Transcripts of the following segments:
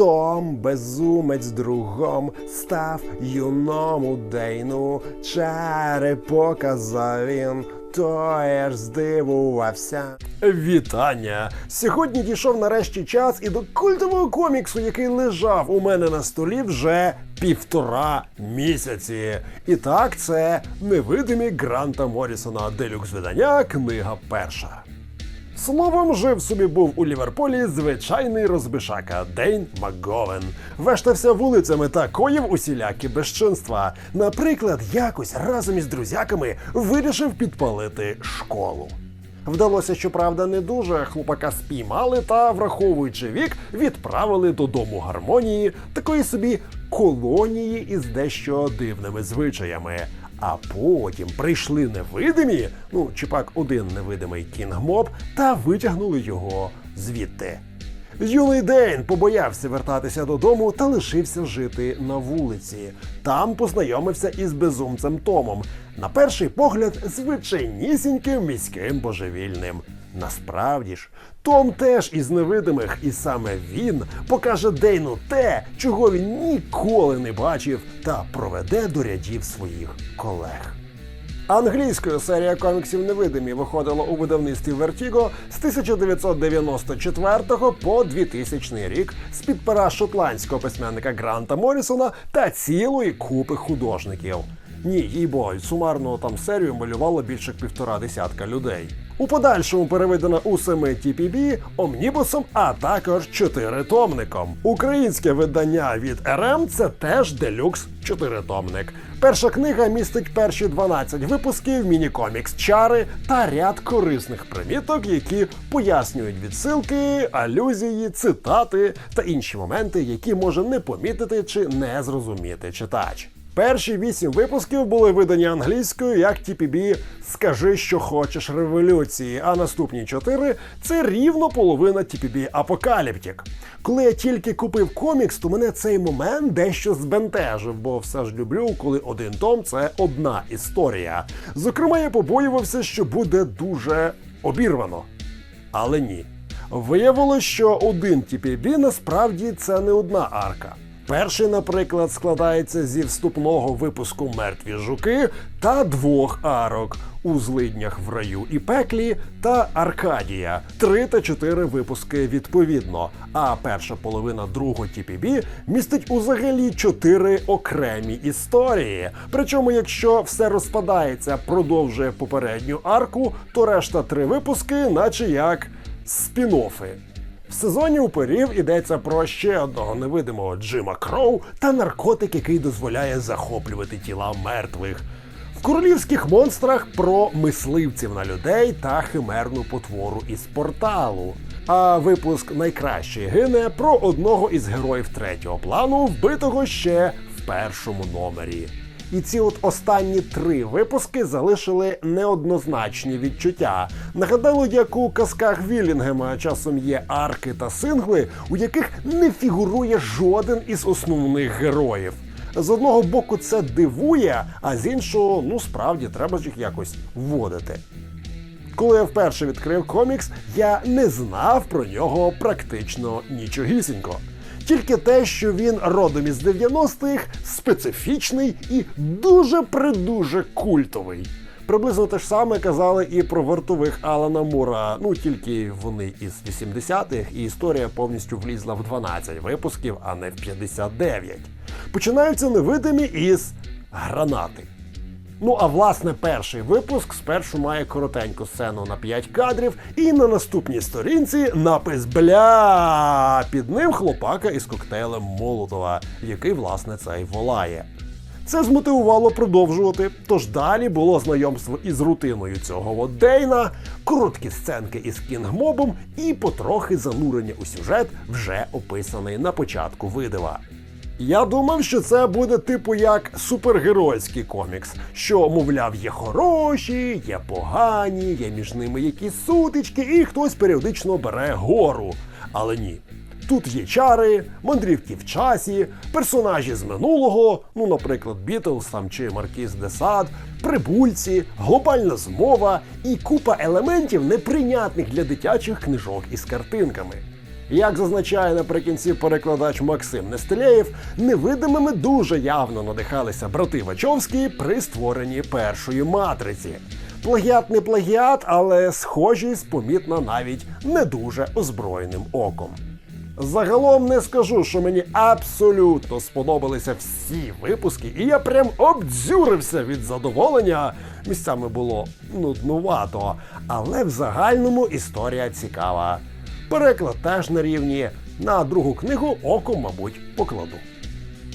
Том безумець другом став юному Дейну. Чари показав він, той аж здивувався. Вітання! Сьогодні дійшов нарешті час і до культового коміксу, який лежав у мене на столі вже півтора місяці. І так, це невидимі Гранта Морісона, делюкс видання, книга перша. Словом, жив собі був у Ліверпулі звичайний розбишака Дейн МакГовен. Вештався вулицями та коїв усілякі безчинства. Наприклад, якось разом із друзяками вирішив підпалити школу. Вдалося, щоправда, не дуже. Хлопака спіймали та, враховуючи вік, відправили додому гармонії, такої собі колонії із дещо дивними звичаями. А потім прийшли невидимі, ну чи пак один невидимий кінгмоб, та витягнули його звідти. Юний Дейн побоявся вертатися додому та лишився жити на вулиці. Там познайомився із безумцем Томом. На перший погляд, звичайнісіньким міським божевільним. Насправді ж, Том теж із невидимих, і саме він покаже Дейну те, чого він ніколи не бачив, та проведе до рядів своїх колег. Англійською серія коміксів Невидимі виходила у видавництві Vertigo з 1994 по 2000 рік з під пера шотландського письменника Гранта Морісона та цілої купи художників. Ні, їй бо сумарно там серію малювало більше півтора десятка людей. У подальшому переведена у семи TPB, омнібусом, а також чотиритомником. Українське видання від РМ це теж делюкс чотиритомник. Перша книга містить перші 12 випусків, міні-комікс чари та ряд корисних приміток, які пояснюють відсилки, алюзії, цитати та інші моменти, які може не помітити чи не зрозуміти читач. Перші вісім випусків були видані англійською як TPB Скажи, що хочеш революції. А наступні чотири це рівно половина TPB Апокаліптік. Коли я тільки купив комікс, то мене цей момент дещо збентежив, бо все ж люблю, коли один том це одна історія. Зокрема, я побоювався, що буде дуже обірвано. Але ні. Виявилось, що один TPB насправді це не одна арка. Перший, наприклад, складається зі вступного випуску Мертві жуки та двох арок у злиднях в раю і пеклі та Аркадія. Три та чотири випуски відповідно. А перша половина другого TPB містить узагалі чотири окремі історії. Причому, якщо все розпадається, продовжує попередню арку, то решта три випуски, наче як спін-оффи. В сезоні уперів йдеться про ще одного невидимого Джима Кроу та наркотик, який дозволяє захоплювати тіла мертвих. В королівських монстрах про мисливців на людей та химерну потвору із порталу. А випуск найкращий гине про одного із героїв третього плану, вбитого ще в першому номері. І ці от останні три випуски залишили неоднозначні відчуття. Нагадало, як у казках Вілінгема часом є арки та сингли, у яких не фігурує жоден із основних героїв. З одного боку, це дивує, а з іншого, ну справді, треба ж їх якось вводити. Коли я вперше відкрив комікс, я не знав про нього практично нічогісінько. Тільки те, що він родом із 90-х, специфічний і дуже придуже культовий. Приблизно те ж саме казали і про вартових Алана Мура. Ну тільки вони із 80-х, і історія повністю влізла в 12 випусків, а не в 59. Починаються невидимі із гранати. Ну а власне перший випуск спершу має коротеньку сцену на 5 кадрів, і на наступній сторінці напис Бля. Під ним хлопака із коктейлем Молотова, який власне це й волає. Це змотивувало продовжувати. Тож далі було знайомство із рутиною цього от Дейна, короткі сценки із кінгмобом і потрохи занурення у сюжет, вже описаний на початку видива. Я думав, що це буде типу як супергеройський комікс, що, мовляв, є хороші, є погані, є між ними якісь сутички, і хтось періодично бере гору. Але ні. Тут є чари, мандрівки в часі, персонажі з минулого, ну, наприклад, Бітлз там чи Маркіз де Сад, прибульці, глобальна змова і купа елементів, неприйнятних для дитячих книжок із картинками. Як зазначає наприкінці перекладач Максим Нестелєєв, невидимими дуже явно надихалися брати Вачовські при створенні першої матриці. Плагіат не плагіат, але схожість помітна навіть не дуже озброєним оком. Загалом не скажу, що мені абсолютно сподобалися всі випуски, і я прям обдзюрився від задоволення. Місцями було нуднувато, але в загальному історія цікава. Переклад теж на рівні. На другу книгу око, мабуть, покладу.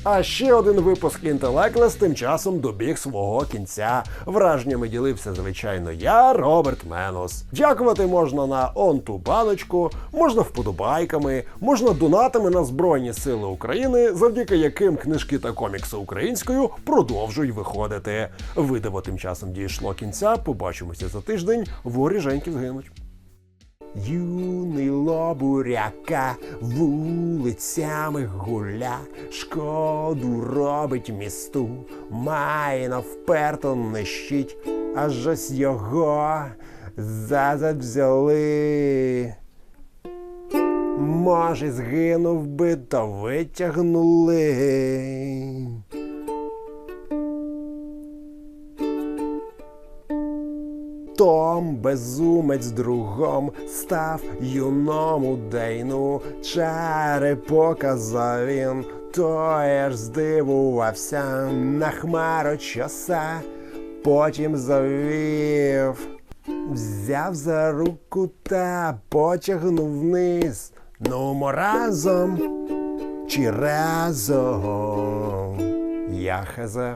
А ще один випуск Інтелеклес тим часом добіг свого кінця. Враженнями ділився, звичайно, я, Роберт Менос. Дякувати можна на онту баночку, можна вподобайками, можна донатами на Збройні Сили України, завдяки яким книжки та комікси українською продовжують виходити. Видиво тим часом дійшло кінця. Побачимося за тиждень. Ворі Женьки згинуть. Юний лобуряка вулицями гуля, шкоду робить місту, майна вперто нищить, аж ось його зазад взяли. Може, згинув би, то витягнули. Том безумець другом став юному дейну, чари показав він, той аж здивувався на хмару чоса, потім завів, взяв за руку та потягнув вниз. Ну, разом чи разом, я хазе.